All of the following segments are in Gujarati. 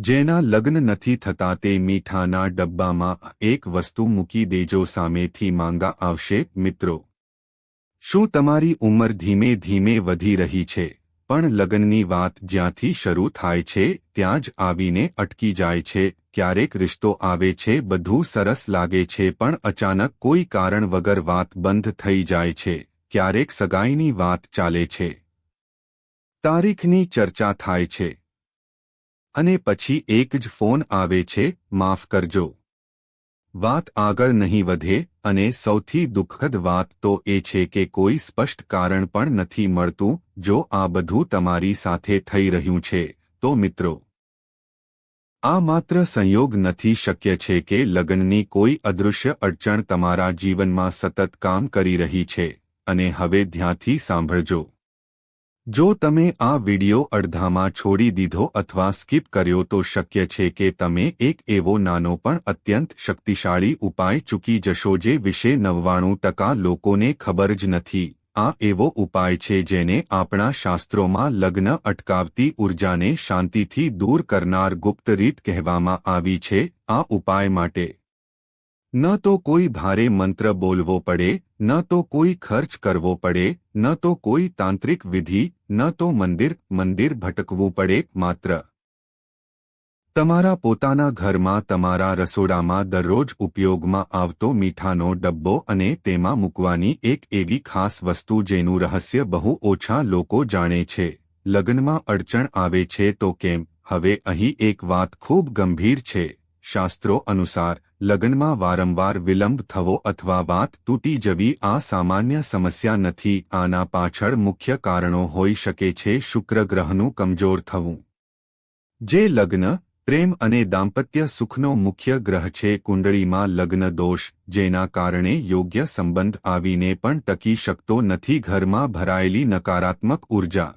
જેના લગ્ન નથી થતા તે મીઠાના ડબ્બામાં એક વસ્તુ મૂકી દેજો સામેથી માંગા આવશે, મિત્રો. શું તમારી ઉંમર ધીમે ધીમે વધી રહી છે? પણ લગ્નની વાત જ્યાંથી શરૂ થાય છે, ત્યાં જ આવીને અટકી જાય છે, ક્યારેક રિશ્તો આવે છે, બધું સરસ લાગે છે, પણ અચાનક કોઈ કારણ વગર વાત બંધ થઈ જાય છે, ક્યારેક સગાઈની વાત ચાલે છે. તારીખની ચર્ચા થાય છે. અને પછી એક જ ફોન આવે છે, માફ કરજો. વાત આગળ નહીં વધે, અને સૌથી દુઃખદ વાત તો એ છે કે કોઈ સ્પષ્ટ કારણ પણ નથી મળતું, જો આ બધું તમારી સાથે થઈ રહ્યું છે, તો મિત્રો. આ માત્ર સંયોગ નથી શક્ય છે કે લગ્નની કોઈ અદૃશ્ય અડચણ તમારા જીવનમાં સતત કામ કરી રહી છે, અને હવે ધ્યાનથી સાંભળજો. જો તમે આ વિડિયો અડધામાં છોડી દીધો અથવા સ્કીપ કર્યો તો શક્ય છે કે તમે એક એવો નાનો પણ અત્યંત શક્તિશાળી ઉપાય ચૂકી જશો જે વિશે નવ્વાણું ટકા લોકોને ખબર જ નથી. આ એવો ઉપાય છે જેને આપણા શાસ્ત્રોમાં લગ્ન અટકાવતી ઉર્જાને શાંતિથી દૂર કરનાર ગુપ્ત રીત કહેવામાં આવી છે. આ ઉપાય માટે ન તો કોઈ ભારે મંત્ર બોલવો પડે ન તો કોઈ ખર્ચ કરવો પડે, ન તો કોઈ તાંત્રિક વિધિ, ન તો મંદિર મંદિર ભટકવું પડે માત્ર. તમારા પોતાના ઘરમાં તમારા રસોડામાં દરરોજ ઉપયોગમાં આવતો મીઠાનો ડબ્બો અને તેમાં મૂકવાની એક એવી ખાસ વસ્તુ જેનું રહસ્ય બહુ ઓછા લોકો જાણે છે. લગ્નમાં અડચણ આવે છે તો કેમ? હવે અહીં એક વાત ખૂબ ગંભીર છે. શાસ્ત્રો અનુસાર, લગ્નમાં વારંવાર વિલંબ થવો અથવા વાત તૂટી જવી આ સામાન્ય સમસ્યા નથી. આના પાછળ મુખ્ય કારણો હોઈ શકે છે શુક્ર ગ્રહનું કમજોર થવું. જે લગ્ન, પ્રેમ અને દાંપત્ય સુખનો મુખ્ય ગ્રહ છે કુંડળીમાં લગ્ન દોષ, જેના કારણે યોગ્ય સંબંધ આવીને પણ ટકી શકતો નથી. ઘરમાં ભરાયેલી નકારાત્મક ઊર્જા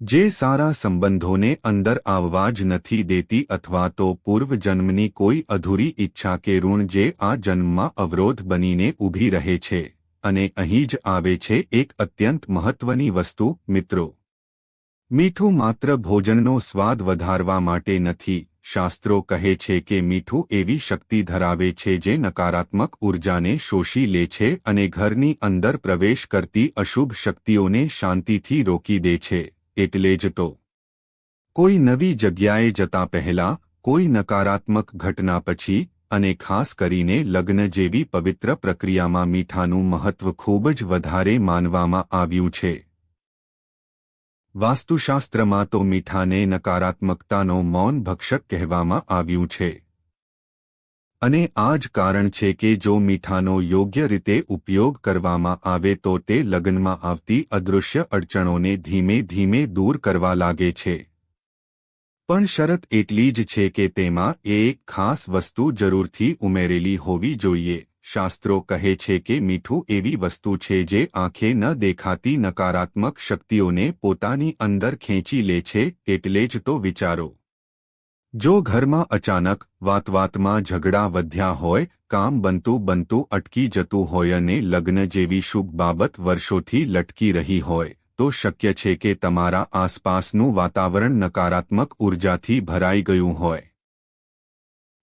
જે સારા સંબંધોને અંદર આવવા જ નથી દેતી અથવા તો પૂર્વજન્મની કોઈ અધૂરી ઈચ્છા કે ઋણ જે આ જન્મમાં અવરોધ બનીને ઊભી રહે છે અને અહીં જ આવે છે એક અત્યંત મહત્વની વસ્તુ, મિત્રો. મીઠું માત્ર ભોજનનો સ્વાદ વધારવા માટે નથી. શાસ્ત્રો કહે છે કે મીઠું એવી શક્તિ ધરાવે છે જે નકારાત્મક ઉર્જાને શોષી લે છે અને ઘરની અંદર પ્રવેશ કરતી અશુભ શક્તિઓને શાંતિથી રોકી દે છે. એટલે જ તો. કોઈ નવી જગ્યાએ જતા પહેલા કોઈ નકારાત્મક ઘટના પછી અને ખાસ કરીને લગ્ન જેવી પવિત્ર પ્રક્રિયામાં મીઠાનું મહત્વ ખૂબ જ વધારે માનવામાં આવ્યું છે. વાસ્તુશાસ્ત્રમાં તો મીઠાને નકારાત્મકતાનો મૌન ભક્ષક કહેવામાં આવ્યું છે. અને આ જ કારણ છે કે જો મીઠાનો યોગ્ય રીતે ઉપયોગ કરવામાં આવે તો તે લગ્નમાં આવતી અદૃશ્ય અડચણોને ધીમે ધીમે દૂર કરવા લાગે છે. પણ શરત એટલી જ છે કે તેમાં એક ખાસ વસ્તુ જરૂરથી ઉમેરેલી હોવી જોઈએ. શાસ્ત્રો કહે છે કે મીઠું એવી વસ્તુ છે જે આંખે ન દેખાતી નકારાત્મક શક્તિઓને પોતાની અંદર ખેંચી લે છે, એટલે જ તો વિચારો. જો ઘરમાં અચાનક વાતવાતમાં ઝઘડા વધ્યા હોય, કામ બનતું બનતું અટકી જતું હોય અને લગ્ન જેવી શુભ બાબત વર્ષોથી લટકી રહી હોય, તો શક્ય છે કે તમારા આસપાસનું વાતાવરણ નકારાત્મક ઉર્જાથી ભરાઈ ગયું હોય.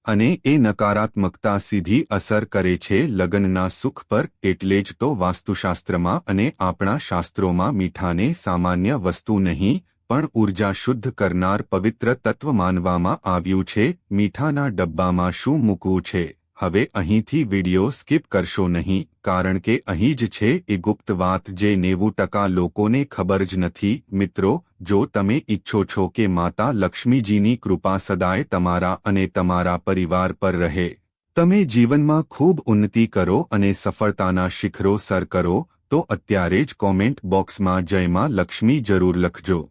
અને એ નકારાત્મકતા સીધી અસર કરે છે લગ્નના સુખ પર એટલે જ તો વાસ્તુશાસ્ત્રમાં અને આપણા શાસ્ત્રોમાં મીઠાને સામાન્ય વસ્તુ નહીં પણ ઊર્જા શુદ્ધ કરનાર પવિત્ર તત્વ માનવામાં આવ્યું છે. મીઠાના ડબ્બામાં શું મૂકવું છે? હવે અહીંથી વિડિયો સ્કીપ કરશો નહીં, કારણ કે અહીં જ છે એ ગુપ્ત વાત જે નેવું ટકા લોકોને ખબર જ નથી. મિત્રો, જો તમે ઈચ્છો છો કે માતા લક્ષ્મીજીની કૃપા સદાય તમારા અને તમારા પરિવાર પર રહે, તમે જીવનમાં ખૂબ ઉન્નતિ કરો અને સફળતાના શિખરો સર કરો, તો અત્યારે જ કોમેન્ટ બોક્સમાં જયમાં લક્ષ્મી જરૂર લખજો.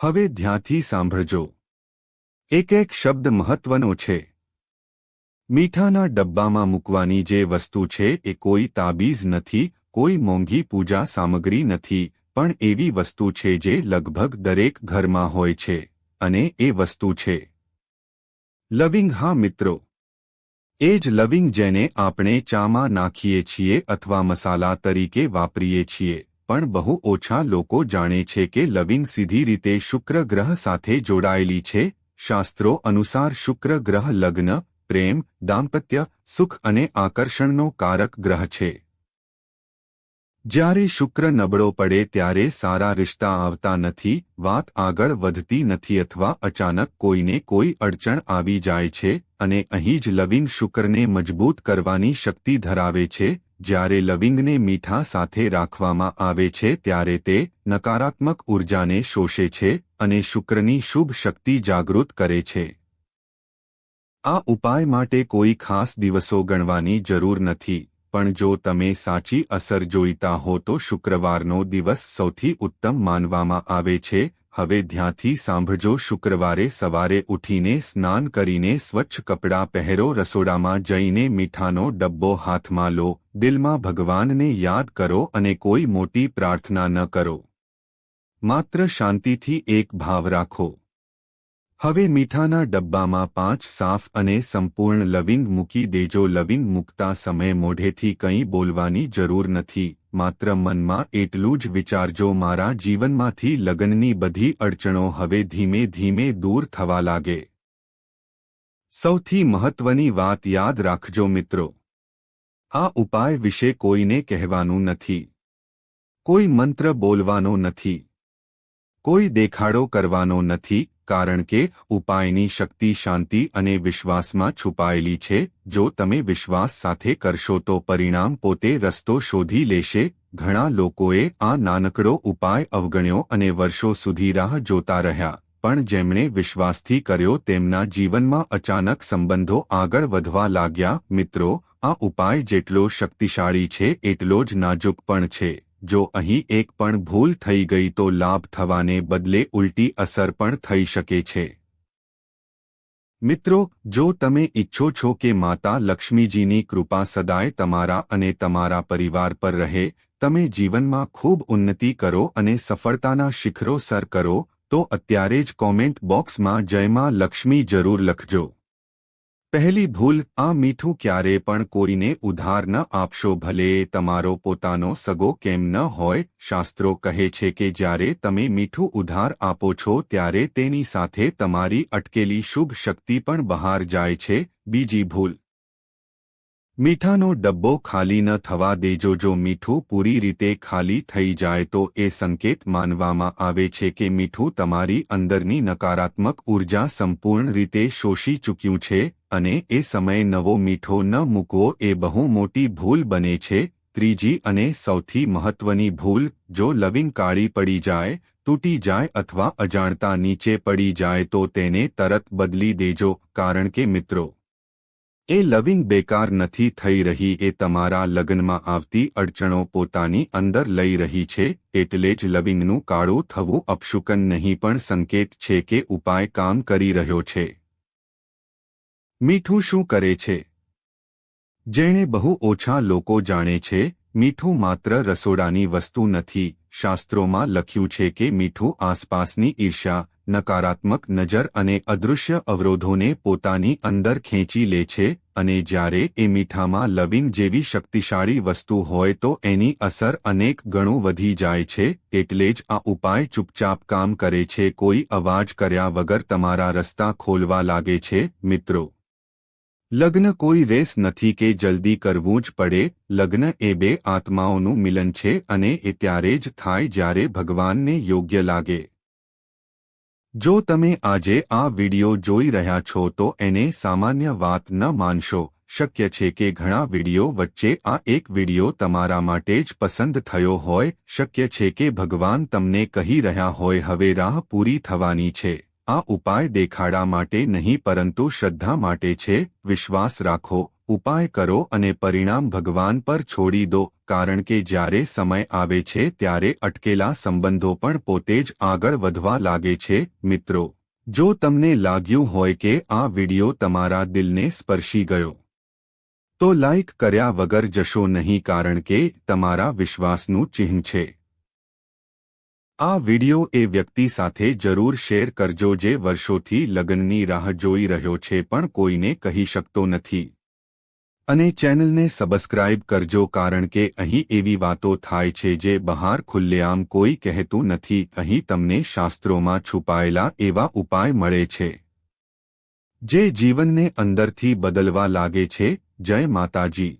હવે ધ્યાનથી સાંભળજો. એક એક શબ્દ મહત્વનો છે. મીઠાના ડબ્બામાં મૂકવાની જે વસ્તુ છે એ કોઈ તાબીઝ નથી, કોઈ મોંઘી પૂજા સામગ્રી નથી, પણ એવી વસ્તુ છે જે લગભગ દરેક ઘરમાં હોય છે, અને એ વસ્તુ છે. લવિંગ, હા મિત્રો. એ જ લવિંગ જેને આપણે ચામાં નાખીએ છીએ અથવા મસાલા તરીકે વાપરીએ છીએ. પણ બહુ ઓછા લોકો જાણે છે કે લવિંગ સીધી રીતે શુક્ર ગ્રહ સાથે જોડાયેલી છે. શાસ્ત્રો અનુસાર શુક્ર ગ્રહ લગ્ન, પ્રેમ, દાંપત્ય, સુખ અને આકર્ષણનો કારક ગ્રહ છે. જ્યારે શુક્ર નબળો પડે ત્યારે સારા રિશ્તા આવતા નથી, વાત આગળ વધતી નથી અથવા અચાનક કોઈને કોઈ અડચણ આવી જાય છે અને અહીં જ લવિંગ શુક્રને મજબૂત કરવાની શક્તિ ધરાવે છે. જ્યારે લવિંગને મીઠા સાથે રાખવામાં આવે છે ત્યારે તે નકારાત્મક ઉર્જાને શોષે છે અને શુક્રની શુભ શક્તિ જાગૃત કરે છે. આ ઉપાય માટે કોઈ ખાસ દિવસો ગણવાની જરૂર નથી, પણ જો તમે સાચી અસર જોઈતા હો તો શુક્રવારનો દિવસ સૌથી ઉત્તમ માનવામાં આવે છે હવે ધ્યાનથી સાંભળજો, શુક્રવારે સવારે ઉઠીને સ્નાન કરીને સ્વચ્છ કપડાં પહેરો, રસોડામાં જઈને મીઠાનો ડબ્બો હાથમાં લો, દિલમાં ભગવાનને યાદ કરો અને કોઈ મોટી પ્રાર્થના ન કરો. માત્ર શાંતિથી એક ભાવ રાખો. હવે મીઠાના ડબ્બામાં પાંચ સાફ અને સંપૂર્ણ લવિંગ મૂકી દેજો. લવિંગ મૂકતા સમય મોઢેથી કંઈ બોલવાની જરૂર નથી. માત્ર મનમાં એટલું જ વિચારજો, મારા જીવનમાંથી લગ્નની બધી અડચણો હવે ધીમે ધીમે દૂર થવા લાગે. સૌથી મહત્વની વાત યાદ રાખજો મિત્રો. આ ઉપાય વિશે કોઈને કહેવાનું નથી. કોઈ મંત્ર બોલવાનો નથી. કોઈ દેખાડો કરવાનો નથી. કારણ કે ઉપાયની શક્તિ શાંતિ અને વિશ્વાસમાં છુપાયેલી છે. જો તમે વિશ્વાસ સાથે કરશો તો પરિણામ પોતે રસ્તો શોધી લેશે. ઘણા લોકોએ આ નાનકડો ઉપાય અવગણ્યો અને વર્ષો સુધી રાહ જોતા રહ્યા. પણ જેમણે વિશ્વાસથી કર્યો તેમના જીવનમાં અચાનક સંબંધો આગળ વધવા લાગ્યા. મિત્રો, આ ઉપાય જેટલો શક્તિશાળી છે, એટલો જ નાજુક પણ છે. જો અહીં એક પણ ભૂલ થઈ ગઈ તો લાભ થવાને બદલે ઉલટી અસર પણ થઈ શકે છે. મિત્રો, જો તમે ઈચ્છો છો કે માતા લક્ષ્મીજીની કૃપા સદાય તમારા અને તમારા પરિવાર પર રહે, તમે જીવનમાં ખૂબ ઉન્નતિ કરો અને સફળતાના શિખરો સર કરો, તો અત્યારે જ કોમેન્ટ બોક્સમાં જયમાં લક્ષ્મી જરૂર લખજો. પહેલી ભૂલ, આ મીઠું ક્યારે પણ કોઈને ઉધાર ન આપશો ભલે તમારો પોતાનો સગો કેમ ન હોય. શાસ્ત્રો કહે છે કે જ્યારે તમે મીઠું ઉધાર આપો છો ત્યારે તેની સાથે તમારી અટકેલી શુભ શક્તિ પણ બહાર જાય છે. બીજી ભૂલ મીઠાનો ડબ્બો ખાલી ન થવા દેજો. જો મીઠું પૂરી રીતે ખાલી થઈ જાય તો એ સંકેત માનવામાં આવે છે કે મીઠું તમારી અંદરની નકારાત્મક ઊર્જા સંપૂર્ણ રીતે શોષી ચૂક્યું છે અને એ સમયે નવો મીઠો ન મૂકવો એ બહુ મોટી ભૂલ બને છે. ત્રીજી અને સૌથી મહત્વની ભૂલ, જો લવિંગ કાળી પડી જાય, તૂટી જાય અથવા અજાણતા નીચે પડી જાય તો તેને તરત બદલી દેજો. કારણ કે મિત્રો એ લવિંગ બેકાર નથી થઈ રહી, એ તમારા લગ્નમાં આવતી અડચણો પોતાની અંદર લઈ રહી છે, એટલે જ લવિંગનું કાળું થવું અપશુકન નહીં, પણ સંકેત છે કે ઉપાય કામ કરી રહ્યો છે. મીઠું શું કરે છે? જેણે બહુ ઓછા લોકો જાણે છે, મીઠું માત્ર રસોડાની વસ્તુ નથી, શાસ્ત્રોમાં લખ્યું છે કે મીઠું આસપાસની ઈર્ષ્યા નકારાત્મક નજર અને અદૃશ્ય અવરોધોને પોતાની અંદર ખેંચી લે છે અને જ્યારે એ મીઠામાં લવિંગ જેવી શક્તિશાળી વસ્તુ હોય તો એની અસર અનેક ગણું વધી જાય છે, એટલે જ આ ઉપાય ચૂપચાપ કામ કરે છે, કોઈ અવાજ કર્યા વગર તમારા રસ્તા ખોલવા લાગે છે, મિત્રો. લગ્ન કોઈ રેસ નથી કે જલ્દી કરવું જ પડે, લગ્ન એ બે આત્માઓનું મિલન છે અને એ ત્યારે જ થાય જ્યારે ભગવાનને યોગ્ય લાગે. જો તમે આજે આ વિડિયો જોઈ રહ્યા છો તો એને સામાન્ય વાત ન માનશો. શક્ય છે કે ઘણા વિડિયો વચ્ચે આ એક વિડિયો તમારા માટે જ પસંદ થયો હોય. શક્ય છે કે ભગવાન તમને કહી રહ્યા હોય, હવે રાહ પૂરી થવાની છે. આ ઉપાય દેખાડા માટે નહીં, પરંતુ શ્રદ્ધા માટે છે. વિશ્વાસ રાખો, ઉપાય કરો અને પરિણામ ભગવાન પર છોડી દો. કારણ કે જ્યારે સમય આવે છે ત્યારે અટકેલા સંબંધો પણ પોતે જ આગળ વધવા લાગે છે, મિત્રો. જો તમને લાગ્યું હોય કે આ વિડિયો તમારા દિલને સ્પર્શી ગયો, તો લાઇક કર્યા વગર જશો નહીં કારણ કે તમારા વિશ્વાસનું ચિહ્ન છે. આ વિડિયો એ વ્યક્તિ સાથે જરૂર શેર કરજો જે વર્ષોથી લગ્નની રાહ જોઈ રહ્યો છે પણ કોઈને કહી શકતો નથી. અને ચેનલને સબસ્ક્રાઇબ કરજો કારણ કે અહીં એવી વાતો થાય છે જે બહાર ખુલ્લેઆમ કોઈ કહેતું નથી. અહીં તમને શાસ્ત્રોમાં છુપાયેલા એવા ઉપાય મળે છે જે જીવનને અંદરથી બદલવા લાગે છે. જય માતાજી.